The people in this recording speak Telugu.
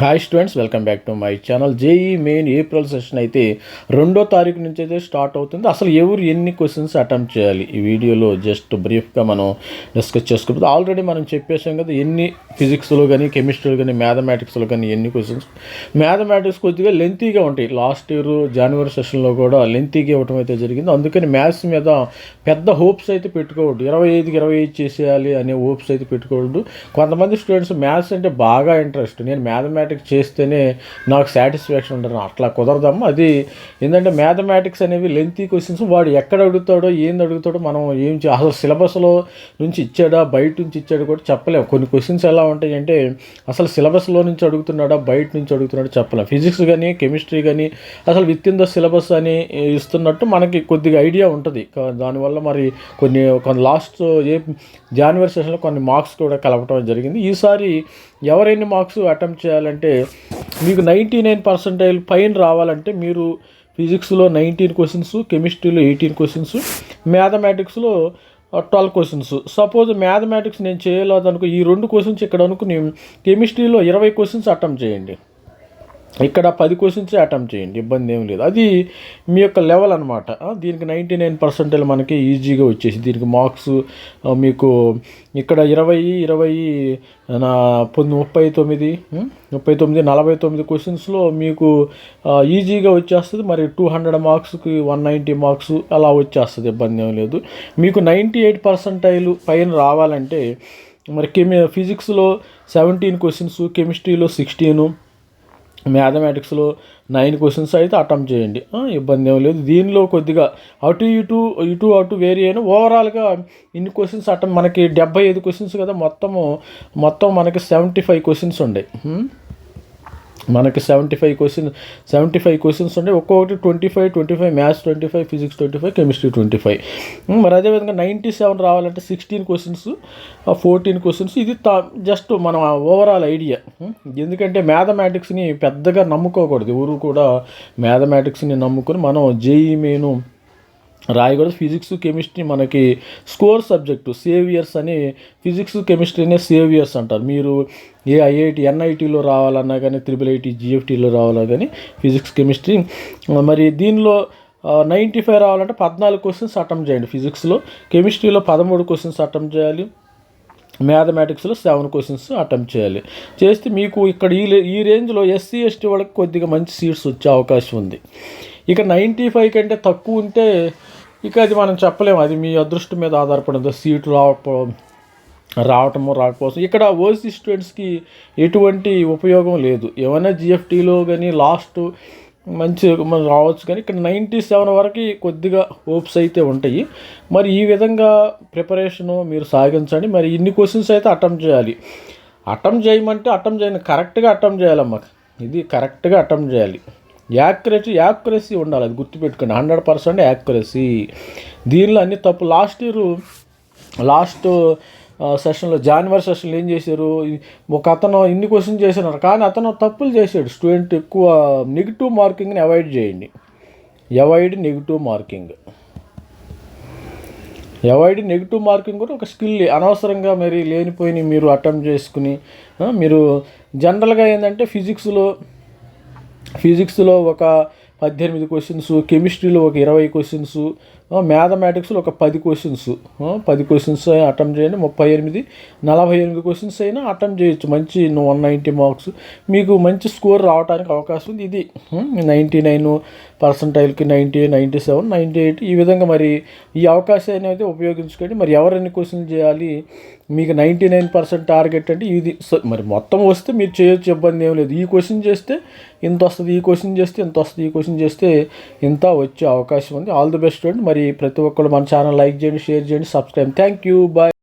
Hi students welcome back to my channel JEE main April session అయితే రెండో తారీఖు నుంచి అయితే స్టార్ట్ అవుతుంది. అసలు ఎవరు ఎన్ని క్వశ్చన్స్ అటెంప్ట్ చేయాలి? ఈ వీడియోలో జస్ట్ బ్రీఫ్గా మనం డిస్కస్ చేసుకోకపోతే ఆల్రెడీ మనం చెప్పేసాం కదా ఎన్ని ఫిజిక్స్లో కానీ కెమిస్ట్రీలో కానీ మ్యాథమెటిక్స్లో కానీ ఎన్ని క్వశ్చన్స్ మ్యాథమెటిక్స్ కొద్దిగా లెంతీగా ఉంటాయి. లాస్ట్ ఇయర్ జనవరి సెషన్లో కూడా లెంతీగా ఇవ్వడం అయితే జరిగింది. అందుకని మ్యాథ్స్ మీద పెద్ద హోప్స్ అయితే పెట్టుకోవద్దు. ఇరవై ఐదుకి ఇరవై ఐదు చేసేయాలి అనే హోప్స్ అయితే పెట్టుకోవద్దు. కొంతమంది స్టూడెంట్స్ మ్యాథ్స్ అంటే బాగా ఇంట్రెస్ట్ నేను మ్యాథమెటిక్స్ చేస్తేనే నాకు సాటిస్ఫాక్షన్ ఉంటుంది అట్లా కుదరదమ్మా. అది ఏంటంటే మ్యాథమెటిక్స్ అనేవి లెంతీ క్వశ్చన్స్ వాడు ఎక్కడ అడుగుతాడో ఏంది అడుగుతాడో మనం ఏం అసలు సిలబస్లో నుంచి ఇచ్చాడా బయట నుంచి ఇచ్చాడు కూడా చెప్పలేము కొన్ని క్వశ్చన్స్ ఎలా ఉంటాయంటే అసలు సిలబస్లో నుంచి అడుగుతున్నాడా బయట నుంచి అడుగుతున్నాడా చెప్పలేము ఫిజిక్స్ కానీ కెమిస్ట్రీ కానీ అసలు విత్ ఇన్ ద సిలబస్ అని ఇస్తున్నట్టు మనకి కొద్దిగా ఐడియా ఉంటుంది. దానివల్ల మరి కొన్ని కొన్ని లాస్ట్ ఏ జనవరి సెషన్లో కొన్ని మార్క్స్ కూడా కలపడం జరిగింది. ఈసారి ఎవరైనా మార్క్స్ అటెంప్ట్ చేయాలంటే మీకు నైంటీ నైన్ పర్సెంటైల్ పైన రావాలంటే మీరు ఫిజిక్స్లో నైన్టీన్ క్వశ్చన్స్ కెమిస్ట్రీలో ఎయిటీన్ క్వశ్చన్స్ మ్యాథమెటిక్స్లో ట్వెల్వ్ క్వశ్చన్స్. సపోజ్ మ్యాథమెటిక్స్ నేను చేయలేదనుకో ఈ రెండు క్వశ్చన్స్ ఇక్కడ అనుకుని కెమిస్ట్రీలో ఇరవై క్వశ్చన్స్ అటెంప్ట్ చేయండి. ఇక్కడ పది క్వశ్చన్స్ అటెంప్ట్ చేయండి ఇబ్బంది ఏం లేదు. అది మీ యొక్క లెవెల్ అనమాట దీనికి నైంటీ నైన్ పర్సెంటేజ్ మనకి ఈజీగా వచ్చేసి దీనికి మార్క్స్ మీకు ఇక్కడ ఇరవై ఇరవై నా ముప్పై తొమ్మిది ముప్పై తొమ్మిది నలభై తొమ్మిది క్వశ్చన్స్లో మీకు ఈజీగా వచ్చేస్తుంది. మరి టూ హండ్రెడ్ మార్క్స్కి వన్ నైంటీ మార్క్స్ అలా వచ్చేస్తుంది ఇబ్బంది ఏం లేదు. మీకు నైంటీ ఎయిట్ పర్సెంటైల్ పైన రావాలంటే మరి కెమి ఫిజిక్స్లో సెవెంటీన్ క్వశ్చన్స్ కెమిస్ట్రీలో సిక్స్టీను మ్యాథమెటిక్స్లో నైన్ క్వశ్చన్స్ అయితే అటెంప్ట్ చేయండి. ఇబ్బంది ఏం లేదు. దీనిలో కొద్దిగా అటు ఇటు ఇటు అటు వేరీ అయినా ఓవరాల్గా ఇన్ని క్వశ్చన్స్ అటెంప్ట్ మనకి డెబ్బై ఐదు క్వశ్చన్స్ కదా మొత్తము మొత్తం మనకి సెవెంటీ ఫైవ్ క్వశ్చన్స్ ఉన్నాయి మనకి seventy five question seventy five questions ఉండే ఒక్కొక్కటి twenty five twenty five maths twenty five physics twenty five chemistry twenty five మరి అదేవిధంగా నైంటీ సెవెన్ రావాలంటే సిక్స్టీన్ క్వశ్చన్స్ ఫోర్టీన్ క్వశ్చన్స్ ఇది తా జస్ట్ మనం ఓవరాల్ ఐడియా ఎందుకంటే మ్యాథమెటిక్స్ని పెద్దగా నమ్ముకోకూడదు. ఎవరు కూడా మ్యాథమెటిక్స్ని నమ్ముకొని మనం జేఈ మెయిన్ రాయకూడదు ఫిజిక్స్ కెమిస్ట్రీ మనకి స్కోర్ సబ్జెక్టు సేవియర్స్ అని ఫిజిక్స్ కెమిస్ట్రీనే సేవియర్స్ అంటారు. మీరు ఏ ఐఐటి ఎన్ఐటీలో రావాలన్నా కానీ త్రిబుల్ ఐటీ జిఎఫ్టీలో రావాలన్నా కానీ ఫిజిక్స్ కెమిస్ట్రీ మరి దీనిలో నైంటీ ఫైవ్ రావాలంటే పద్నాలుగు క్వశ్చన్స్ అటెంప్ట్ చేయండి. ఫిజిక్స్లో కెమిస్ట్రీలో పదమూడు క్వశ్చన్స్ అటెంప్ట్ చేయాలి. మ్యాథమెటిక్స్లో సెవెన్ క్వశ్చన్స్ అటెంప్ట్ చేయాలి. చేస్తే మీకు ఇక్కడ ఈ ఈ రేంజ్లో ఎస్సీ ఎస్టీ వాళ్ళకి కొద్దిగా మంచి సీట్స్ వచ్చే అవకాశం ఉంది. ఇక నైంటీ ఫైవ్ కంటే తక్కువ ఉంటే ఇక అది మనం చెప్పలేము. అది మీ అదృష్టం మీద ఆధారపడింది. సీటు రావడం రావటము రాకపోవడం ఇక్కడ ఓసీ స్టూడెంట్స్కి ఎటువంటి ఉపయోగం లేదు. ఏమైనా జిఎఫ్టీలో కానీ లాస్ట్ మంచి మనం రావచ్చు కానీ ఇక్కడ నైంటీ సెవెన్ వరకు కొద్దిగా హోప్స్ అయితే ఉంటాయి. మరి ఈ విధంగా ప్రిపరేషను మీరు సాగించండి. మరి ఇన్ని క్వశ్చన్స్ అయితే అటెంప్ట్ చేయాలి. అటెంప్ట్ చేయమంటే అటెంప్ట్ చేయండి కరెక్ట్గా అటెంప్ట్ చేయాలమ్మా. ఇది కరెక్ట్గా అటెంప్ట్ చేయాలి. యాక్యురసీ యాక్యురసీ ఉండాలి. అది గుర్తుపెట్టుకోండి. Hundred percent accuracy. దీనిలో అన్ని తప్పు. లాస్ట్ ఇయర్ లాస్ట్ సెషన్లో జనవరి సెషన్లో ఏం చేశారు? ఒక అతను ఇన్ని క్వశ్చన్ చేసినారు కానీ అతను తప్పులు చేశాడు. స్టూడెంట్ ఎక్కువ నెగిటివ్ మార్కింగ్ని అవాయిడ్ చేయండి. Avoid negative marking. Avoid negative marking కూడా ఒక స్కిల్. అనవసరంగా మరి లేనిపోయి మీరు అటెంప్ట్ చేసుకుని మీరు జనరల్గా ఏంటంటే ఫిజిక్స్లో ఫిజిక్స్లో ఒక పద్దెనిమిది క్వశ్చన్స్ కెమిస్ట్రీలో ఒక ఇరవై క్వశ్చన్స్ మ్యాథమెటిక్స్లో ఒక పది క్వశ్చన్స్ పది క్వశ్చన్స్ అటెంప్ట్ చేయండి. ముప్పై ఎనిమిది నలభై ఎనిమిది క్వశ్చన్స్ అయినా అటెంప్ట్ చేయొచ్చు. మంచి వన్ నైంటీ మార్క్స్ మీకు మంచి స్కోర్ రావడానికి అవకాశం ఉంది. ఇది ninety nine పర్సంటైల్కి ninety ninety seven ninety eight ఈ విధంగా మరి ఈ అవకాశాన్ని అయితే ఉపయోగించుకోండి. మరి ఎవరెన్ని క్వశ్చన్ చేయాలి? మీకు నైంటీ నైన్ పర్సెంట్ టార్గెట్ అంటే ఇది. సో మరి మొత్తం వస్తే మీరు చేయొచ్చు. ఇబ్బంది ఏం లేదు. ఈ క్వశ్చన్ చేస్తే ఇంత వస్తుంది ఈ క్వశ్చన్ చేస్తే ఇంత వస్తుంది ఈ క్వశ్చన్ చేస్తే ఇంత వచ్చే అవకాశం ఉంది. ఆల్ ది బెస్ట్ అండి. మరి మరి ప్రతి ఒక్కరు మన ఛానల్ లైక్ చేయండి షేర్ చేయండి సబ్స్క్రైబ్. Thank you bye